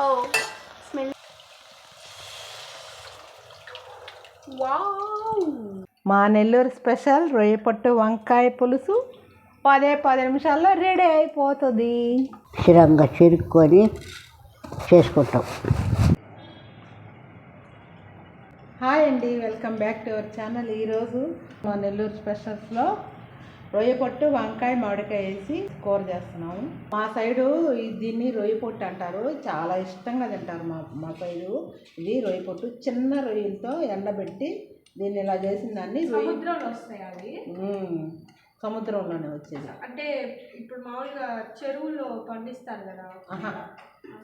ఓ smell wow మా Nellore special రొయ్య పొట్టు వంకాయ పులుసు. పదే పది నిమిషాల్లో రెడీ అయిపోతుంది. స్థిరంగా చిరుక్కొని చేసుకుంటాం. హాయ్ అండి welcome back to our channel. ఈరోజు మా నెల్లూరు స్పెషల్స్లో రొయ్య పొట్టు వంకాయ మామిడికాయ వేసి కూర చేస్తున్నాము. మా సైడు దీన్ని రొయ్య పొట్టు అంటారు. చాలా ఇష్టంగా తింటారు మా మా సైడు. ఇది రొయ్య పొట్టు. చిన్న రొయ్యలతో ఎండబెట్టి దీన్ని ఇలా చేసిన దాన్ని సముద్రంలో వస్తాయి అవి. సముద్రంలోనే వచ్చేది. అంటే ఇప్పుడు మామూలుగా చెరువులో పండిస్తారు కదా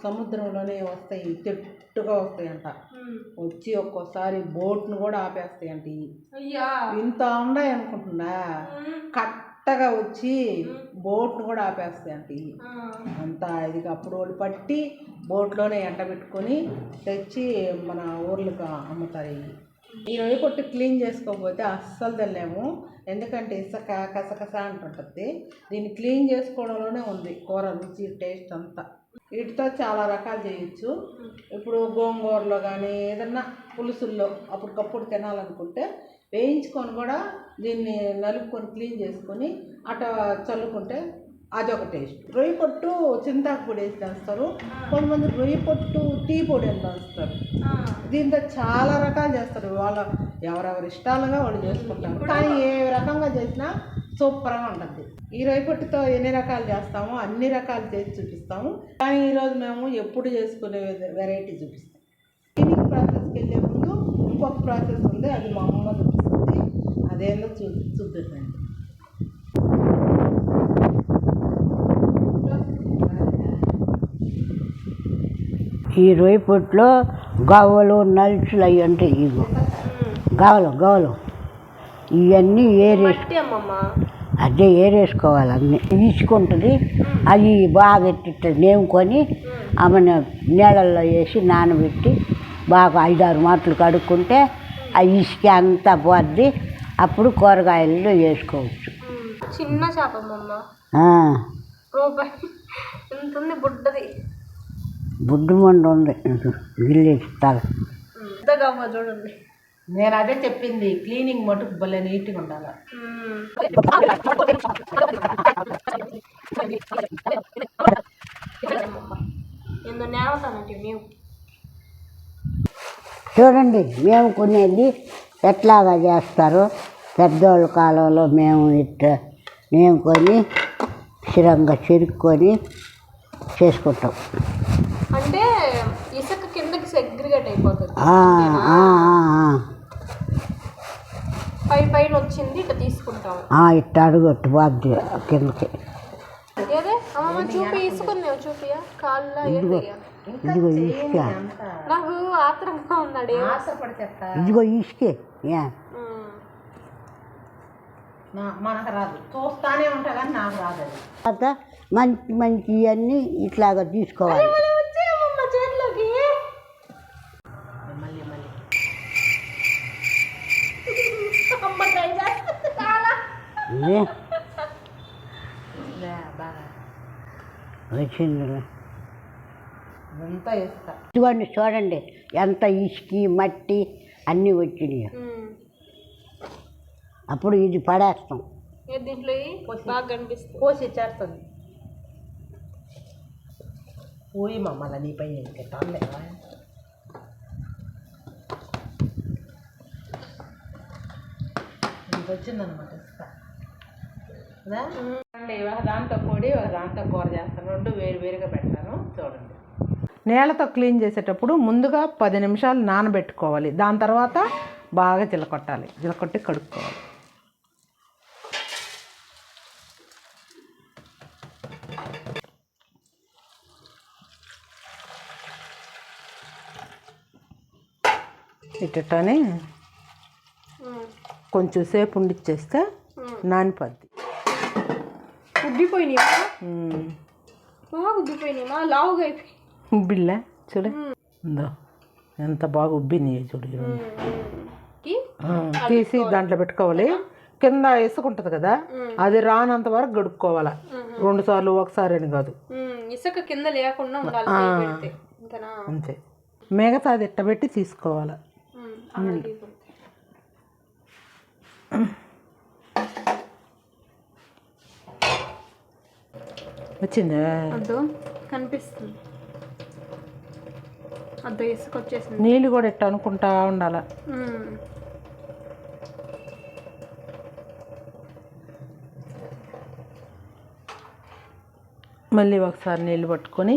సముద్రంలోనే వస్తాయి తెట్టుగా వస్తాయంట. వచ్చి ఒక్కోసారి బోట్ను కూడా ఆపేస్తాయంట ఇంత ఉన్నాయి అనుకుంటున్నా. కట్టగా వచ్చి బోట్ను కూడా ఆపేస్తాయంట. అంతా ఇది అప్పుడు వాళ్ళు పట్టి బోట్లోనే ఎండబెట్టుకొని తెచ్చి మన ఊర్లకు అమ్ముతారు ఇవి. ఈ రొయ్య పొట్టు క్లీన్ చేసుకోకపోతే అస్సలు తెల్లేము ఎందుకంటే ఇసుక కసకస అంటుంటుంది. దీన్ని క్లీన్ చేసుకోవడంలోనే ఉంది కూర రుచి టేస్ట్ అంతా. వీటితో చాలా రకాలు చేయొచ్చు. ఇప్పుడు గోంగూరలో కానీ ఏదన్నా పులుసుల్లో అప్పటికప్పుడు తినాలనుకుంటే వేయించుకొని కూడా దీన్ని నలుపుకొని క్లీన్ చేసుకొని అట చల్లుకుంటే అదొక టేస్ట్. రొయ్య పొట్టు చింతాకు పొడి వేసి చేస్తారు. కొంతమంది రొయ్య పొట్టు టీ పొడి అని చేస్తారు ఆ. దీంతో చాలా రకాలు చేస్తారు. వాళ్ళ ఎవరెవరి ఇష్టాలుగా వాళ్ళు చేసుకుంటారు. కానీ ఏ రకంగా చేసినా సూపర్గా ఉంటుంది. ఈ రొయ్య పొట్టుతో ఎన్ని రకాలు చేస్తామో అన్ని రకాలు చేసి చూపిస్తాము. కానీ ఈరోజు మేము ఎప్పుడు చేసుకునే వెరైటీ చూపిస్తాం. క్లీనింగ్ ప్రాసెస్కి వెళ్ళే ముందు ఇంకొక ప్రాసెస్ ఉంది అది మా అమ్మ చూపిస్తుంది. అదేందో చూ చూద్దండి ఈ రొయ్య పొట్టులో గవ్వలు నలుచులు అవి ఉంటాయి ఇగో. గవలు గవలు ఇవన్నీ ఏరేసి అదే ఏరేసుకోవాలి అన్నీ. తీసుకుంటుంది అవి బాగా ఎట్టి నేముకొని ఆమెను నీళ్ళల్లో వేసి నానబెట్టి బాగా ఐదారు మాటలు కడుక్కుంటే ఆ ఇసుక అంతా పోద్ది. అప్పుడు కూరగాయల్లో వేసుకోవచ్చు. చిన్న చేప బుడ్డది. బుడ్డు మండు ఉంది. గిల్లేసి తల చూడండి. నేను అదే చెప్పింది క్లీనింగ్ మటుకు భలే నీట్గా ఉండాలి. చూడండి మేము కొనేది ఎట్లాగా చేస్తారు? పెద్దోళ్ళ కాలంలో మేము ఇట్ట మేము కొని స్థిరంగా చెరుక్కొని చేసుకుంటాం. అంటే ఇసుక కిందకి సెగ్రిగేట్ అయిపోతుంది. ఆ, ఆ, ఆ, పై పైన వచ్చింది ఇట్లా తీసుకుంటాం ఆ, ఇట్ట అడుగొట్టు బాధ్య కిందకి. ఏదే? అమ్మమ్మ చూపి ఇసుకుంది చూపియా కాళ్ళ ఇదిగో ఇదిగో ఇసుక. నాకు ఆత్రంగా ఉన్నాడు ఇదిగో ఇసుకే యా. నా- మనకు రాదు. చూస్తానే ఉంటా కానీ నాకు రాదు మంచి మంచి ఇవన్నీ ఇట్లాగా తీసుకోవాలి వచ్చాయమ్మమ్మ చేతిలోకి మళ్ళీ మళ్ళీ అమ్మ ట్రై చేస్తుంది చాలా ఏ, లే, బాగా ఇదంతా వేస్తా ఇదిగోండి చూడండి ఎంత ఇసుకి మట్టి అన్నీ వచ్చినాయి. అప్పుడు ఇది పడేస్తాం. ఏ దీంట్లో. బాగా కనిపిస్తుంది. చేస్తుంది పోయి మమ్మల్ని నీ పైన ఇంకా వచ్చిందనమాట ఇస్తా. కదా? అండి ఒక దాంతో పొడి ఒక దాంతో కూర చేస్తాను. రెండు వేరు వేరుగా పెడతాను. చూడండి. నేలతో క్లీన్ చేసేటప్పుడు ముందుగా పది నిమిషాలు నానబెట్టుకోవాలి. దాని తర్వాత బాగా చిలకొట్టాలి చిలకొట్టి కడుక్కోవాలి. ఇట్టని కొంచెం సేపు ఉండిచ్చేస్తే నానిపోద్ది. ఉబ్బిపోయినాయా. బాగా ఉబ్బిపోయినాయా లావుగా అయిపోయి. ఉబ్బిల్లా? చూడు. ఉందో ఎంత బాగా ఉబ్బినాయి చూడు తీసి దాంట్లో పెట్టుకోవాలి. కింద? ఇసుక ఉంటుంది కదా? అది రానంత వరకు గడుక్కోవాలి రెండు సార్లు ఒకసారి అని కాదు. ఇసుక కింద లేకుండా ఉండాలి ఇంకనా అంతే. మిగతాది ఇట్టబెట్టి తీసుకోవాలి? వచ్చిందా? అద్దు కనిపిస్తుంది. అద్దు ఇసుక వచ్చేసింది. నీళ్ళు కూడా ఇట్ట అనుకుంటా ఉండాలి. మళ్ళీ ఒకసారి నీళ్ళు పట్టుకొని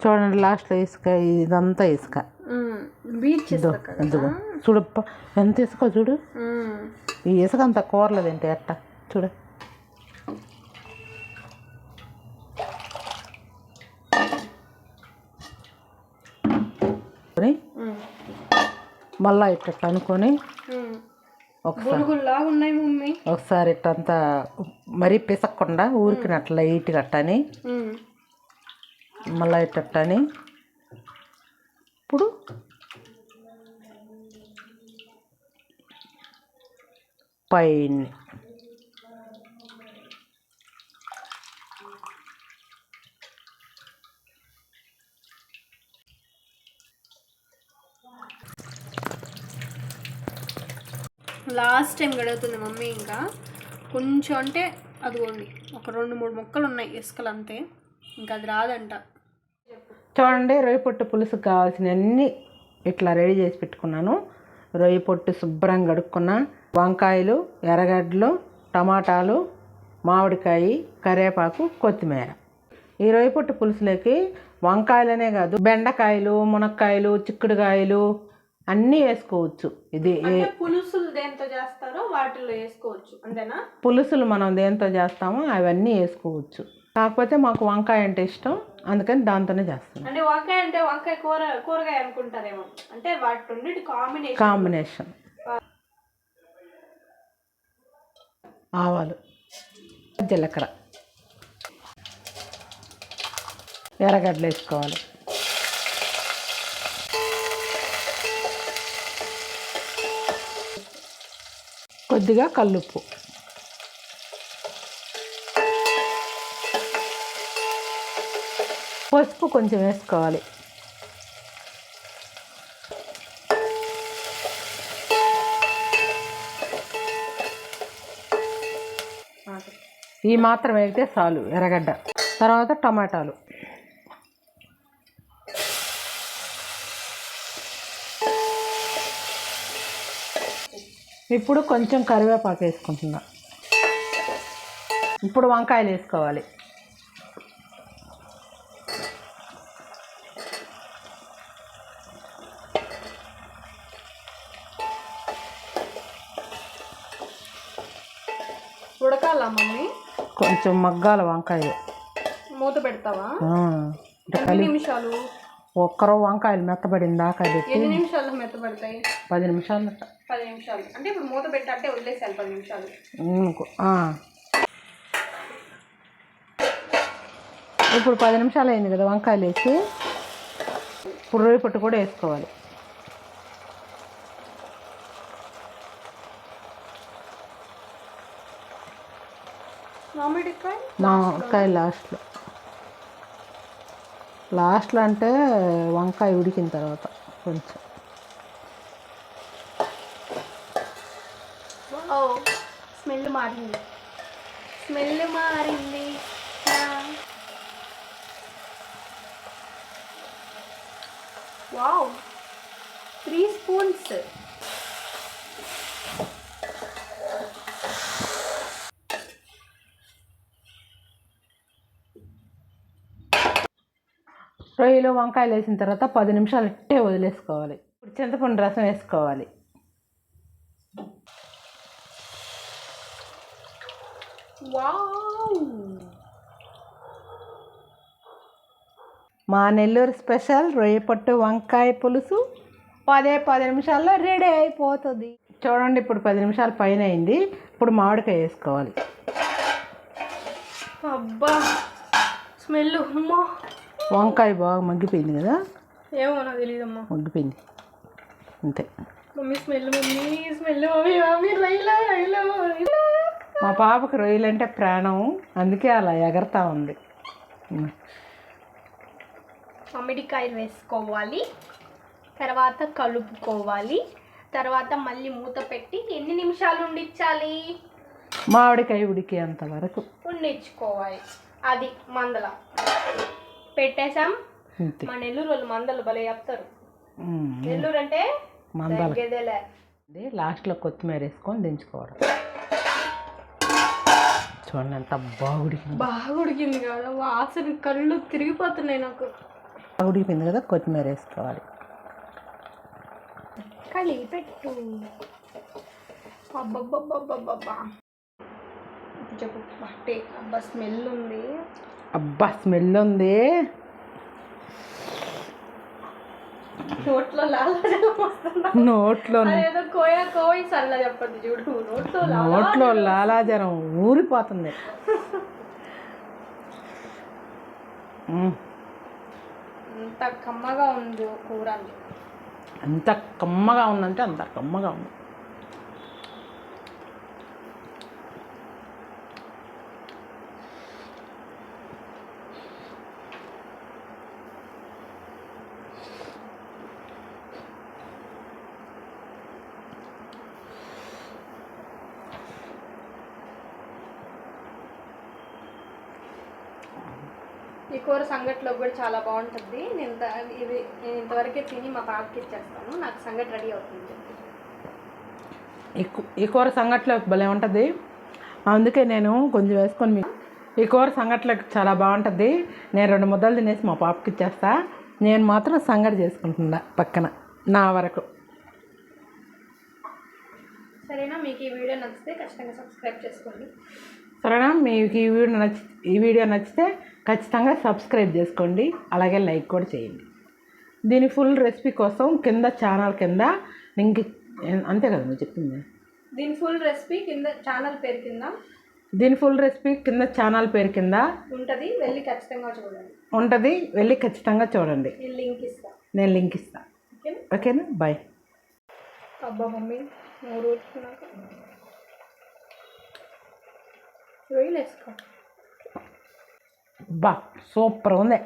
చూడండి లాస్ట్లో ఇసుక ఇదంతా ఇసుక. బీచ్ చూడప్ప ఎంత ఇసుక చూడు. ఈ ఇసుక అంత కూరలేదంటే ఎట్ట? చూడు కొని ఉమ్. మళ్ళా ఇట్ట అనుకొని. ఒకసారి ఇట్టంతా మరీ పిసక్కుండా ఊరికినట్ల లైట్ కట్టని. మళ్ళా ఇట్టని ఇప్పుడు పైన లాస్ట్ టైం గడుగుతుంది మమ్మీ ఇంకా. కొంచెం అంటే అదిగోండి ఒక రెండు మూడు మొక్కలు ఉన్నాయి ఇసుకలు అంతే. ఇంకా అది రాదంట. చూడండి రొయ్య పొట్టు పులుసుకు కావాల్సినవన్నీ ఇట్లా రెడీ చేసి పెట్టుకున్నాను. రొయ్య పొట్టు శుభ్రంగా కడుక్కున్నా. వంకాయలు ఎర్రగడ్డలు టమాటాలు మామిడికాయ కరివేపాకు కొత్తిమీర. ఈ రొయ్య పొట్టు పులుసులోకి వంకాయలనే కాదు బెండకాయలు మునక్కాయలు చిక్కుడుకాయలు అన్నీ వేసుకోవచ్చు. ఇది పులుసులు దేంతో చేస్తారో వాటిలో వేసుకోవచ్చు. అంతేనా? పులుసులు మనం దేంతో చేస్తామో అవన్నీ వేసుకోవచ్చు. కాకపోతే మాకు వంకాయ అంటే ఇష్టం. అందుకని దాంతోనే చేస్తాం అంటే వంకాయ అంటే వంకాయ కూర కూరగాయ అనుకుంటారేమో. అంటే వాటి రెండింటి కాంబినేషన్ కాంబినేషన్. ఆవాలు జీలకర్ర. ఎర్రగడ్డలు వేసుకోవాలి. కొద్దిగా కల్లుప్పు. పసుపు కొంచెం వేసుకోవాలి. ఈ మాత్రం వేగితే చాలు ఎర్రగడ్డ. తర్వాత టమాటాలు. ఇప్పుడు కొంచెం కరివేపాకు వేసుకుంటున్నా. ఇప్పుడు వంకాయలు వేసుకోవాలి. ఉడకాలా మమ్మీ? కొంచెం మగ్గాల వంకాయ మూత పెడతావా? నిమిషాలు? ఒక్కరో వంకాయలు మెత్తబడిన దాకా పెట్టి ఎన్ని నిమిషాలు మెత్తపడతాయి పది నిమిషాలు. పది నిమిషాలు. అంటే ఇప్పుడు మూత పెట్టాలంటే వదిలేసాలి పది నిమిషాలు. ఇప్పుడు పది నిమిషాలు అయింది కదా వంకాయలు వేసి. రొయ్య పొట్టు కూడా వేసుకోవాలి. మామిడికాయ వంకాయ లాస్ట్లో. లాస్ట్లో అంటే వంకాయ ఉడికిన తర్వాత కొంచెం. స్మెల్ మారింది. స్మెల్ మారింది. వావ్. Three spoons. రొయ్యలు వంకాయలు వేసిన తర్వాత పది నిమిషాలు ఇట్టే వదిలేసుకోవాలి. ఇప్పుడు చింతపండు రసం వేసుకోవాలి. వావ్! మా నెల్లూరు స్పెషల్ రొయ్య పొట్టు వంకాయ పులుసు పదే పది నిమిషాల్లో రెడీ అయిపోతుంది. చూడండి ఇప్పుడు పది నిమిషాల పైన అయింది. ఇప్పుడు మామిడికాయ వేసుకోవాలి. అబ్బా! స్మెల్ వంకాయ బాగా మగ్గిపోయింది కదా? ఏమో నాకు తెలియదమ్మా మగ్గిపోయింది. అంతే. Mummy smell mummy smell mummy mummy Raila రైలా మా పాపకు రొయ్యలంటే ప్రాణం. అందుకే అలా ఎగరతా ఉంది. మామిడికాయలు వేసుకోవాలి. తర్వాత కలుపుకోవాలి. తర్వాత మళ్ళీ మూత పెట్టి ఎన్ని నిమిషాలు ఉండించాలి మామిడికాయ ఉడికేంత వరకు. ఉండించుకోవాలి అది మందల. పెట్టేసాం అంతే. మా నెల్లూరు వాళ్ళు మందలు భలే చెప్తారు. నెల్లూరు అంటే మందల. ఇది లాస్ట్లో కొత్తిమీర వేసుకొని దించుకోవడం. చూడండి ఎంత బాగా ఉడికింది. బాగా ఉడికింది కదా. వాసన కళ్ళు తిరిగిపోతున్నాయి నాకు. బాగా ఉడికిపోయింది కదా కొత్తిమీర వేసుకోవాలి. కలిగి పెట్టు. అబ్బబ్బబ్బబ్బబ్బబ్బా చెప్పు అబ్బా స్మెల్ ఉంది. అబ్బా స్మెల్ ఉంది. నోట్లో నోట్లో నోట్లో లాలా నోట్లో లాలాజలం ఊరిపోతుంది. అంత కమ్మగా ఉంది కూర. అని. ఎంత కమ్మగా ఉందంటే అంత కమ్మగా ఉంది. ఈ కూర సంగట్లో కూడా చాలా బాగుంటుంది. నేను ఇది నేను ఇంతవరకే తిని మా పాపకి ఇచ్చేస్తాను. నాకు సంగటి రెడీ అవుతుంది. ఈ కూర సంగట్లో భలే ఉంటుంది. అందుకే నేను కొంచెం వేసుకొని మీ ఈ కూర సంగట్లోకి చాలా బాగుంటుంది. నేను రెండు ముద్దలు తినేసి మా పాపకి ఇచ్చేస్తా. నేను మాత్రం సంగటి చేసుకుంటున్నా పక్కన నా వరకు. సరేనా? మీకు ఈ వీడియో నచ్చితే ఖచ్చితంగా సబ్స్క్రైబ్ చేసుకోండి. సరేనా? మీకు ఈ వీడియో నచ్చి ఈ వీడియో నచ్చితే ఖచ్చితంగా సబ్స్క్రైబ్ చేసుకోండి. అలాగే లైక్ కూడా చేయండి. దీని ఫుల్ రెసిపీ కోసం కింద ఛానల్ కింద లింక్ అంతే కదా నువ్వు చెప్పింది? దీని ఫుల్ రెసిపీ కింద ఛానల్ పేరు కింద దీని ఫుల్ రెసిపీ కింద ఛానల్ పేరు కింద ఉంటుంది. వెళ్ళి ఖచ్చితంగా చూడండి. ఉంటుంది. వెళ్ళి ఖచ్చితంగా చూడండి. నేను లింక్ ఇస్తాను నేను లింక్ ఇస్తాను ఓకేనా? ఓకేనా? బాయ్. అబ్బా మమ్మీ మూడు వచ్చుకున్నాక రొయ్యలు వేసుకో బా సూపర్ ఉంది